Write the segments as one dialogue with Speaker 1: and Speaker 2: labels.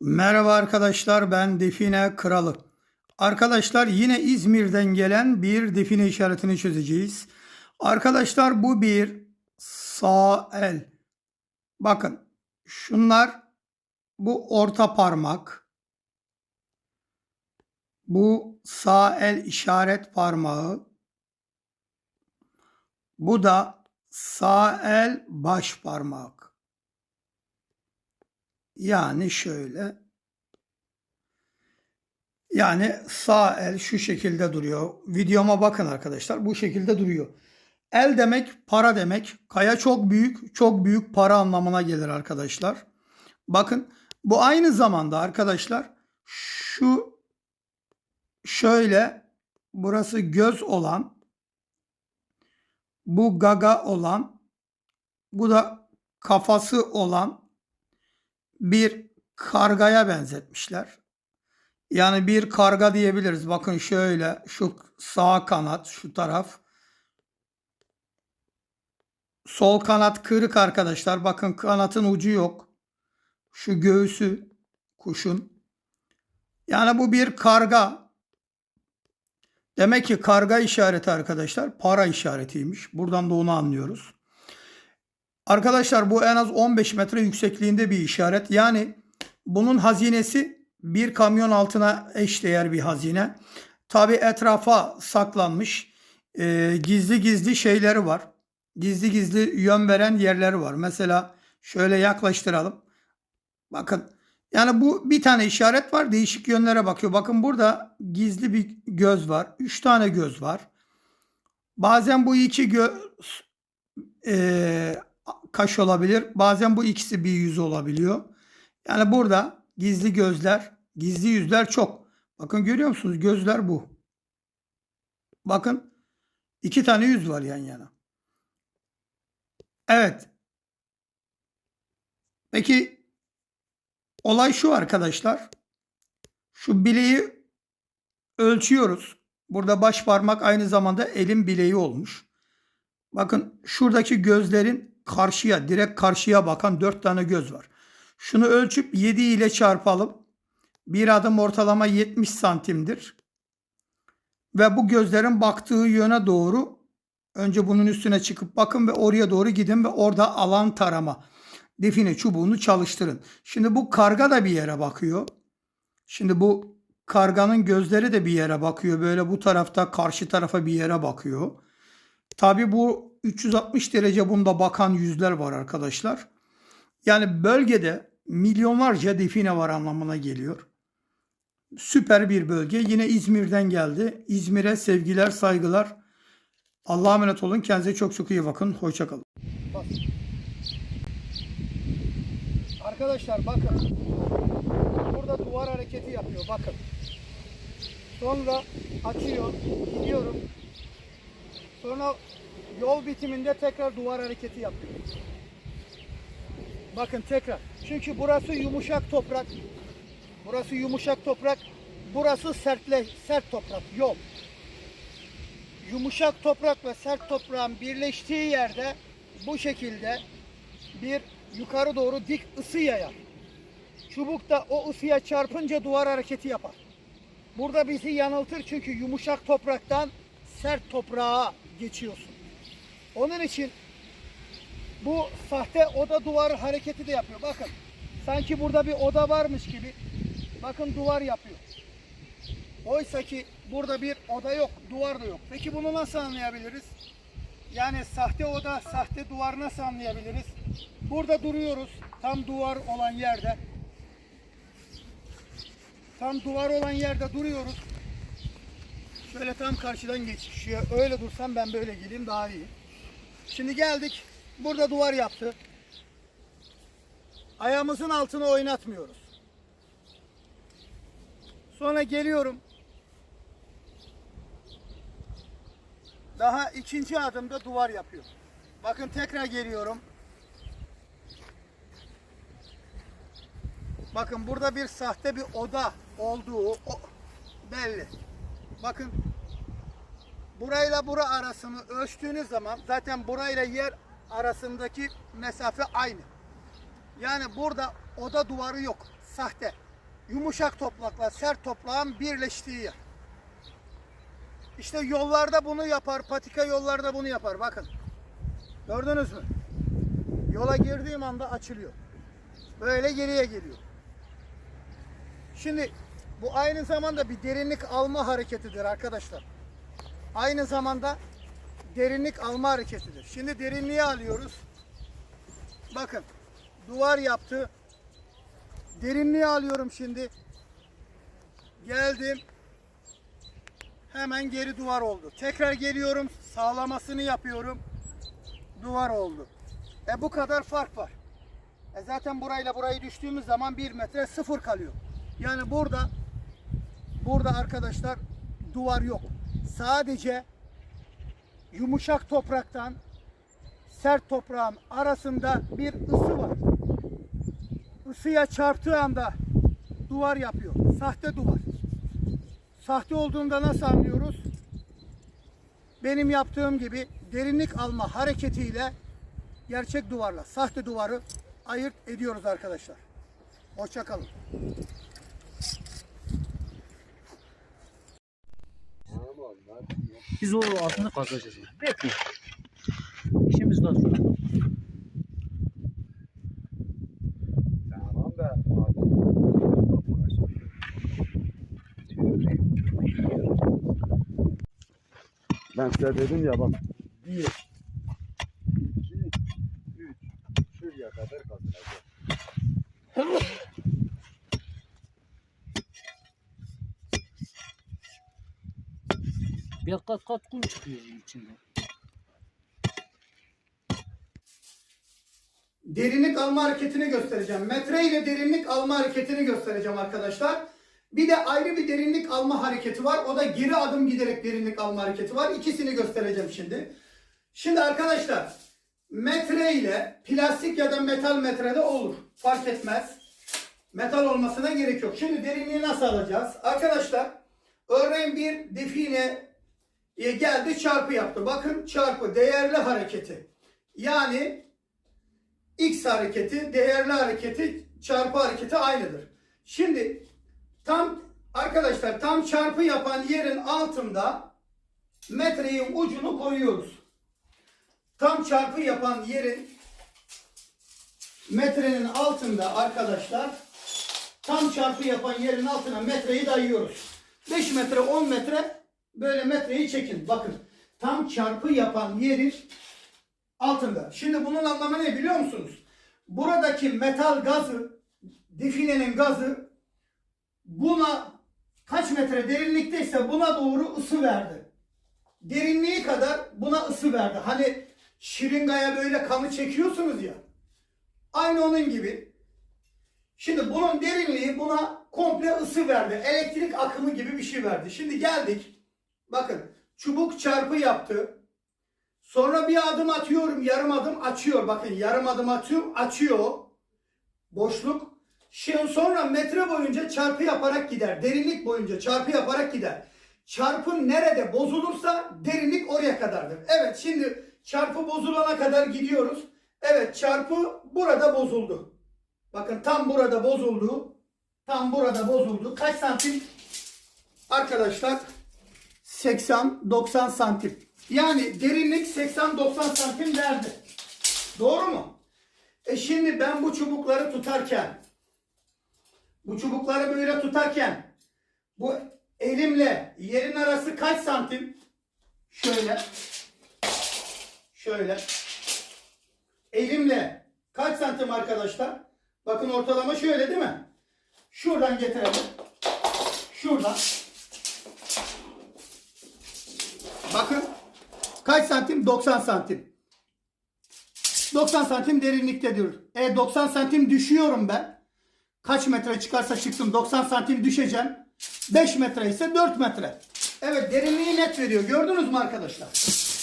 Speaker 1: Merhaba arkadaşlar ben Define Kralı. Arkadaşlar yine İzmir'den gelen bir define işaretini çözeceğiz. Arkadaşlar bu bir sağ el. Bakın şunlar bu orta parmak. Bu sağ el işaret parmağı. Bu da sağ el baş parmak. Yani şöyle. Yani sağ el şu şekilde duruyor. Videoma bakın arkadaşlar. Bu şekilde duruyor. El demek para demek. Kaya çok büyük, çok büyük para anlamına gelir arkadaşlar. Bakın bu aynı zamanda arkadaşlar şu şöyle burası göz olan bu gaga olan bu da kafası olan bir kargaya benzetmişler. Yani bir karga diyebiliriz. Bakın şöyle şu sağ kanat şu taraf. Sol kanat kırık arkadaşlar. Bakın kanatın ucu yok. Şu göğsü kuşun. Yani bu bir karga. Demek ki karga işareti arkadaşlar para işaretiymiş. Buradan da onu anlıyoruz. Arkadaşlar bu en az 15 metre yüksekliğinde bir işaret. Yani bunun hazinesi bir kamyon altına eşdeğer bir hazine. Tabi etrafa saklanmış e, gizli gizli şeyleri var. Gizli gizli yön veren yerleri var. Mesela şöyle yaklaştıralım. Bakın yani bu bir tane işaret var değişik yönlere bakıyor. Bakın burada gizli bir göz var. Üç tane göz var. Bazen bu iki göz e, kaş olabilir. Bazen bu ikisi bir yüz olabiliyor. Yani burada gizli gözler, gizli yüzler çok. Bakın görüyor musunuz? Gözler bu. Bakın iki tane yüz var yan yana. Evet. Peki olay şu arkadaşlar. Şu bileği ölçüyoruz. Burada baş parmak aynı zamanda elin bileği olmuş. Bakın şuradaki gözlerin karşıya, direkt karşıya bakan dört tane göz var. Şunu ölçüp 7 ile çarpalım. Bir adım ortalama 70 santimdir. Ve bu gözlerin baktığı yöne doğru önce bunun üstüne çıkıp bakın ve oraya doğru gidin ve orada alan tarama. Define çubuğunu çalıştırın. Şimdi bu karga da bir yere bakıyor. Şimdi bu karganın gözleri de bir yere bakıyor. Böyle bu tarafta karşı tarafa bir yere bakıyor. Tabi bu 360 derece bunda bakan yüzler var arkadaşlar. Yani bölgede milyonlarca define var anlamına geliyor. Süper bir bölge. Yine İzmir'den geldi. İzmir'e sevgiler, saygılar. Allah'a emanet olun. Kendinize çok çok iyi bakın. Hoşçakalın. Arkadaşlar bakın. Burada duvar hareketi yapıyor. Bakın. Sonra açıyor. Gidiyorum. Sonra yol bitiminde tekrar duvar hareketi yapıyor. Bakın tekrar. Çünkü burası yumuşak toprak. Burası yumuşak toprak. Burası sertle, sert toprak. Yol. Yumuşak toprak ve sert toprağın birleştiği yerde bu şekilde bir yukarı doğru dik ısı yayar. Çubuk da o ısıya çarpınca duvar hareketi yapar. Burada bizi yanıltır çünkü yumuşak topraktan sert toprağa geçiyorsun. Onun için bu sahte oda duvar hareketi de yapıyor. Bakın sanki burada bir oda varmış gibi. Bakın duvar yapıyor. Oysa ki burada bir oda yok, duvar da yok. Peki bunu nasıl anlayabiliriz? Yani sahte oda, sahte duvar nasıl anlayabiliriz? Burada duruyoruz. Tam duvar olan yerde. Tam duvar olan yerde duruyoruz. Şöyle tam karşıdan geçişiyor. Öyle dursam ben böyle geleyim daha iyi. Şimdi geldik. Burada duvar yaptı. Ayağımızın altını oynatmıyoruz. Sonra geliyorum. Daha ikinci adımda duvar yapıyor. Bakın tekrar geliyorum. Bakın burada bir sahte bir oda olduğu belli. Bakın burayla bura arasını ölçtüğünüz zaman zaten burayla yer arasındaki mesafe aynı. Yani burada oda duvarı yok. Sahte. yumuşak toprakla sert toprağın birleştiği yer. İşte yollarda bunu yapar, patika yollarda bunu yapar. Bakın. Gördünüz mü? Yola girdiğim anda açılıyor. Böyle geriye geliyor. Şimdi bu aynı zamanda bir derinlik alma hareketidir arkadaşlar. Aynı zamanda derinlik alma hareketidir. Şimdi derinliği alıyoruz. Bakın duvar yaptı. Derinliği alıyorum şimdi. Geldim. Hemen geri duvar oldu. Tekrar geliyorum. Sağlamasını yapıyorum. Duvar oldu. E bu kadar fark var. E zaten burayla burayı düştüğümüz zaman 1 metre sıfır kalıyor. Yani burada burada arkadaşlar duvar yok. Sadece yumuşak topraktan sert toprağın arasında bir ısı var. Isıya çarptığı anda duvar yapıyor. Sahte duvar. Sahte olduğunda nasıl anlıyoruz? Benim yaptığım gibi derinlik alma hareketiyle gerçek duvarla sahte duvarı ayırt ediyoruz arkadaşlar. Hoşçakalın.
Speaker 2: Biz o altını kazacağız. Bekle. İşimiz daha sonra.
Speaker 3: Tamam da ben size dedim ya bak. Bir, iki, üç. Şuraya kadar kazanacak.
Speaker 2: Bir kat kat kum çıkıyor içinde.
Speaker 1: Derinlik alma hareketini göstereceğim. Metre ile derinlik alma hareketini göstereceğim arkadaşlar. Bir de ayrı bir derinlik alma hareketi var. O da geri adım giderek derinlik alma hareketi var. İkisini göstereceğim şimdi. Şimdi arkadaşlar metre ile plastik ya da metal metrede olur. Fark etmez. Metal olmasına gerek yok. Şimdi derinliği nasıl alacağız? Arkadaşlar örneğin bir define e, geldi çarpı yaptı. Bakın çarpı değerli hareketi. Yani X hareketi, değerli hareketi, çarpı hareketi aynıdır. Şimdi tam arkadaşlar tam çarpı yapan yerin altında metreyin ucunu koyuyoruz. Tam çarpı yapan yerin metrenin altında arkadaşlar tam çarpı yapan yerin altına metreyi dayıyoruz. 5 metre 10 metre böyle metreyi çekin. Bakın tam çarpı yapan yerin altında. Şimdi bunun anlamı ne biliyor musunuz? Buradaki metal gazı, definenin gazı buna kaç metre derinlikteyse buna doğru ısı verdi. Derinliği kadar buna ısı verdi. Hani şiringaya böyle kanı çekiyorsunuz ya. Aynı onun gibi. Şimdi bunun derinliği buna komple ısı verdi. Elektrik akımı gibi bir şey verdi. Şimdi geldik. Bakın çubuk çarpı yaptı. Sonra bir adım atıyorum, yarım adım açıyor. Bakın yarım adım atıyorum, açıyor. Boşluk. Şimdi sonra metre boyunca çarpı yaparak gider. Derinlik boyunca çarpı yaparak gider. Çarpı nerede bozulursa derinlik oraya kadardır. Evet şimdi çarpı bozulana kadar gidiyoruz. Evet çarpı burada bozuldu. Bakın tam burada bozuldu. Tam burada bozuldu. Kaç santim? Arkadaşlar 80-90 santim. Yani derinlik 80-90 santim derdi. Doğru mu? E şimdi ben bu çubukları tutarken bu çubukları böyle tutarken bu elimle yerin arası kaç santim? Şöyle. Şöyle. Elimle kaç santim arkadaşlar? Bakın ortalama şöyle değil mi? Şuradan getirelim. Şuradan. Bakın kaç santim? 90 santim. 90 santim derinliktedir. E 90 santim düşüyorum ben. Kaç metre çıkarsa çıksın 90 santim düşeceğim. 5 metre ise 4 metre. Evet derinliği net veriyor. Gördünüz mü arkadaşlar?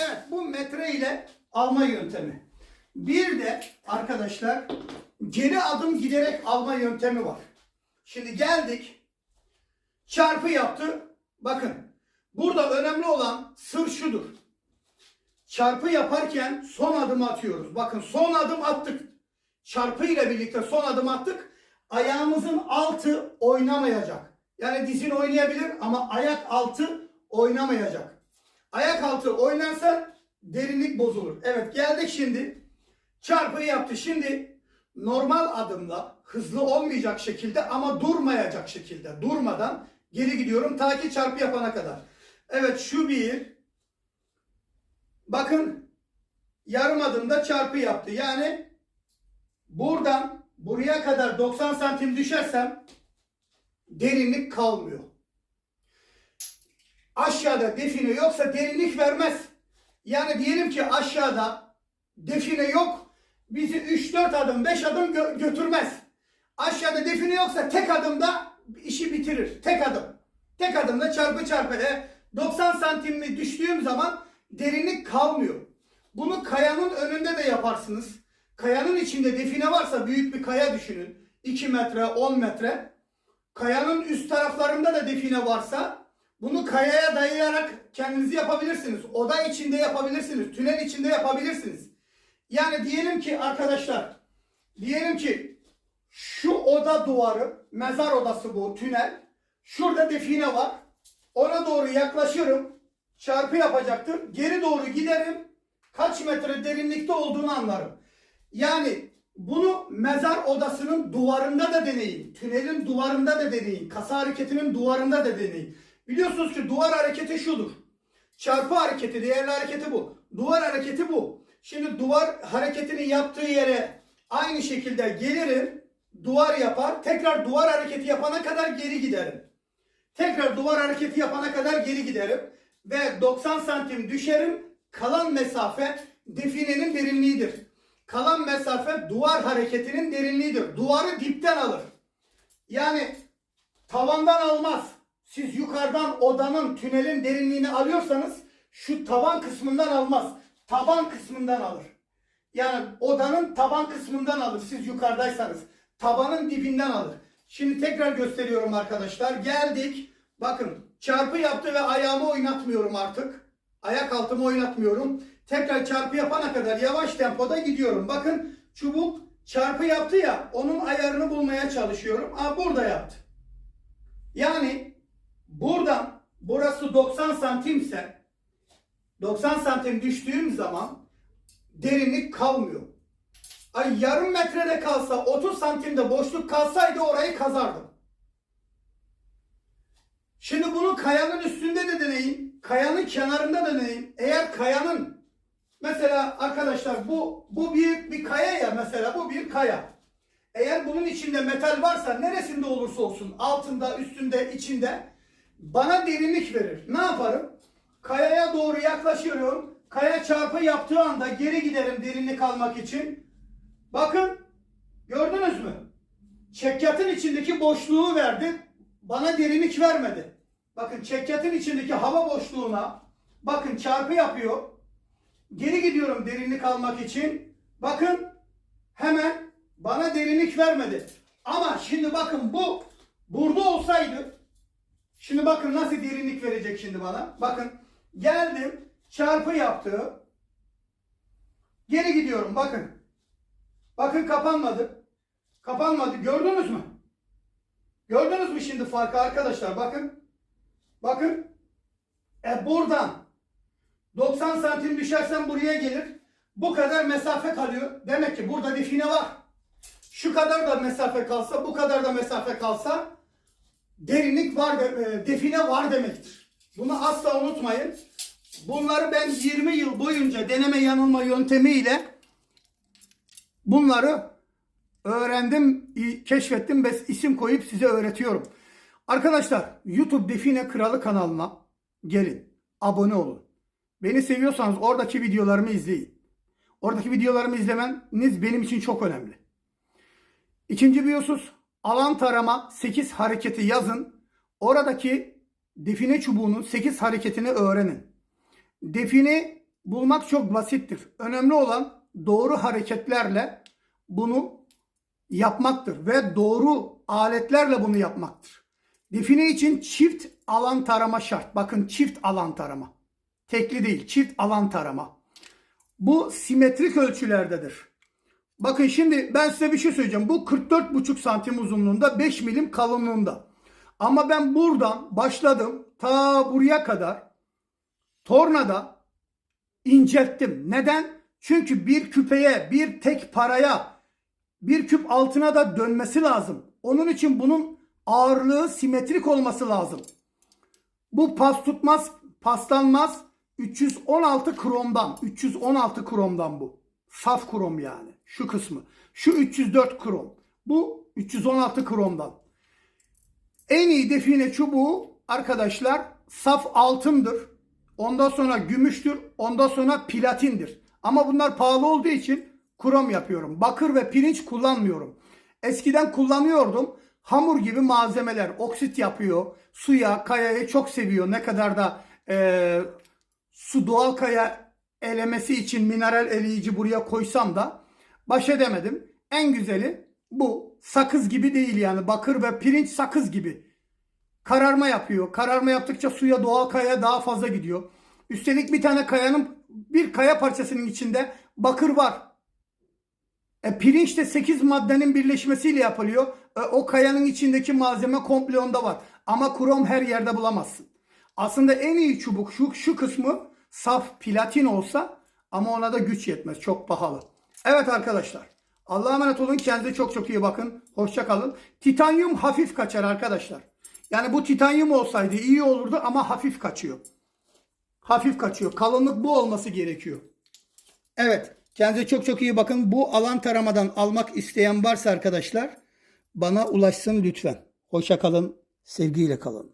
Speaker 1: Evet bu metre ile alma yöntemi. Bir de arkadaşlar geri adım giderek alma yöntemi var. Şimdi geldik. Çarpı yaptı. Bakın burada önemli olan sır şudur. Çarpı yaparken son adım atıyoruz. Bakın son adım attık. Çarpı ile birlikte son adım attık. ayağımızın altı oynamayacak. Yani dizin oynayabilir ama ayak altı oynamayacak. Ayak altı oynarsa derinlik bozulur. Evet geldik şimdi. Çarpıyı yaptı. Şimdi normal adımla hızlı olmayacak şekilde ama durmayacak şekilde durmadan geri gidiyorum ta ki çarpı yapana kadar. Evet şu bir. Bakın yarım adımda çarpı yaptı. Yani buradan buraya kadar 90 santim düşersem derinlik kalmıyor. Aşağıda define yoksa derinlik vermez. Yani diyelim ki aşağıda define yok. Bizi 3-4 adım 5 adım gö- götürmez. Aşağıda define yoksa tek adımda işi bitirir. Tek adım. Tek adımda çarpı çarpı. E, 90 santim mi düştüğüm zaman derinlik kalmıyor. Bunu kayanın önünde de yaparsınız. Kayanın içinde define varsa büyük bir kaya düşünün. 2 metre 10 metre. Kayanın üst taraflarında da define varsa bunu kayaya dayayarak kendinizi yapabilirsiniz. Oda içinde yapabilirsiniz. Tünel içinde yapabilirsiniz. Yani diyelim ki arkadaşlar diyelim ki şu oda duvarı mezar odası bu tünel. Şurada define var. Ona doğru yaklaşırım. Çarpı yapacaktır. Geri doğru giderim. Kaç metre derinlikte olduğunu anlarım. Yani bunu mezar odasının duvarında da deneyin. Tünelin duvarında da deneyin. Kasa hareketinin duvarında da deneyin. Biliyorsunuz ki duvar hareketi şudur. Çarpı hareketi, diğerli hareketi bu. Duvar hareketi bu. Şimdi duvar hareketini yaptığı yere aynı şekilde gelirim. Duvar yapar. Tekrar duvar hareketi yapana kadar geri giderim. Tekrar duvar hareketi yapana kadar geri giderim. Ve 90 santim düşerim. Kalan mesafe definenin derinliğidir. Kalan mesafe duvar hareketinin derinliğidir. Duvarı dipten alır. Yani tavandan almaz. Siz yukarıdan odanın, tünelin derinliğini alıyorsanız şu tavan kısmından almaz. Taban kısmından alır. Yani odanın taban kısmından alır siz yukarıdaysanız. Tabanın dibinden alır. Şimdi tekrar gösteriyorum arkadaşlar. Geldik. Bakın çarpı yaptı ve ayağımı oynatmıyorum artık. Ayak altımı oynatmıyorum. Tekrar çarpı yapana kadar yavaş tempoda gidiyorum. Bakın çubuk çarpı yaptı ya onun ayarını bulmaya çalışıyorum. Aa burada yaptı. Yani buradan burası 90 santimse 90 santim düştüğüm zaman derinlik kalmıyor. Ay yarım metrede kalsa 30 santimde boşluk kalsaydı orayı kazardım. Şimdi bunu kayanın üstünde de deneyin. Kayanın kenarında da deneyin. Eğer kayanın mesela arkadaşlar bu bu bir bir kaya ya mesela bu bir kaya. Eğer bunun içinde metal varsa neresinde olursa olsun altında, üstünde, içinde bana derinlik verir. Ne yaparım? Kayaya doğru yaklaşıyorum. Kaya çarpı yaptığı anda geri giderim derinlik almak için. Bakın gördünüz mü? Çekyatın içindeki boşluğu verdi. Bana derinlik vermedi. Bakın çekyatın içindeki hava boşluğuna bakın çarpı yapıyor. Geri gidiyorum derinlik almak için. Bakın hemen bana derinlik vermedi. Ama şimdi bakın bu burada olsaydı şimdi bakın nasıl derinlik verecek şimdi bana. Bakın geldim çarpı yaptı. Geri gidiyorum bakın. Bakın kapanmadı. Kapanmadı. Gördünüz mü? Gördünüz mü şimdi farkı arkadaşlar? Bakın. Bakın. E buradan 90 santim düşersen buraya gelir. Bu kadar mesafe kalıyor. Demek ki burada define var. Şu kadar da mesafe kalsa, bu kadar da mesafe kalsa derinlik var, e, define var demektir. Bunu asla unutmayın. Bunları ben 20 yıl boyunca deneme yanılma yöntemiyle bunları öğrendim, keşfettim ve isim koyup size öğretiyorum. Arkadaşlar YouTube Define Kralı kanalına gelin, abone olun. Beni seviyorsanız oradaki videolarımı izleyin. Oradaki videolarımı izlemeniz benim için çok önemli. İkinci bir husus alan tarama 8 hareketi yazın. Oradaki define çubuğunun 8 hareketini öğrenin. Define bulmak çok basittir. Önemli olan doğru hareketlerle bunu yapmaktır ve doğru aletlerle bunu yapmaktır. Define için çift alan tarama şart. Bakın çift alan tarama. Tekli değil, çift alan tarama. Bu simetrik ölçülerdedir. Bakın şimdi ben size bir şey söyleyeceğim. Bu 44,5 santim uzunluğunda 5 milim kalınlığında. Ama ben buradan başladım ta buraya kadar tornada incelttim. Neden? Çünkü bir küpeye, bir tek paraya, bir küp altına da dönmesi lazım. Onun için bunun ağırlığı simetrik olması lazım. Bu pas tutmaz, paslanmaz. 316 kromdan, 316 kromdan bu. Saf krom yani. Şu kısmı. Şu 304 krom. Bu 316 kromdan. En iyi define çubuğu arkadaşlar saf altındır. Ondan sonra gümüştür. Ondan sonra platindir. Ama bunlar pahalı olduğu için krom yapıyorum. Bakır ve pirinç kullanmıyorum. Eskiden kullanıyordum. Hamur gibi malzemeler oksit yapıyor. Suya, kayayı çok seviyor. Ne kadar da eee, su doğal kaya elemesi için mineral eleyici buraya koysam da baş edemedim. En güzeli bu. Sakız gibi değil yani. Bakır ve pirinç sakız gibi. Kararma yapıyor. Kararma yaptıkça suya doğal kaya daha fazla gidiyor. Üstelik bir tane kayanın bir kaya parçasının içinde bakır var. E, pirinç de 8 maddenin birleşmesiyle yapılıyor. E, o kayanın içindeki malzeme komple onda var. Ama krom her yerde bulamazsın. Aslında en iyi çubuk şu, şu kısmı saf platin olsa ama ona da güç yetmez. Çok pahalı. Evet arkadaşlar. Allah'a emanet olun. Kendinize çok çok iyi bakın. Hoşça kalın. Titanyum hafif kaçar arkadaşlar. Yani bu titanyum olsaydı iyi olurdu ama hafif kaçıyor. Hafif kaçıyor. Kalınlık bu olması gerekiyor. Evet. Kendinize çok çok iyi bakın. Bu alan taramadan almak isteyen varsa arkadaşlar bana ulaşsın lütfen. Hoşça kalın. Sevgiyle kalın.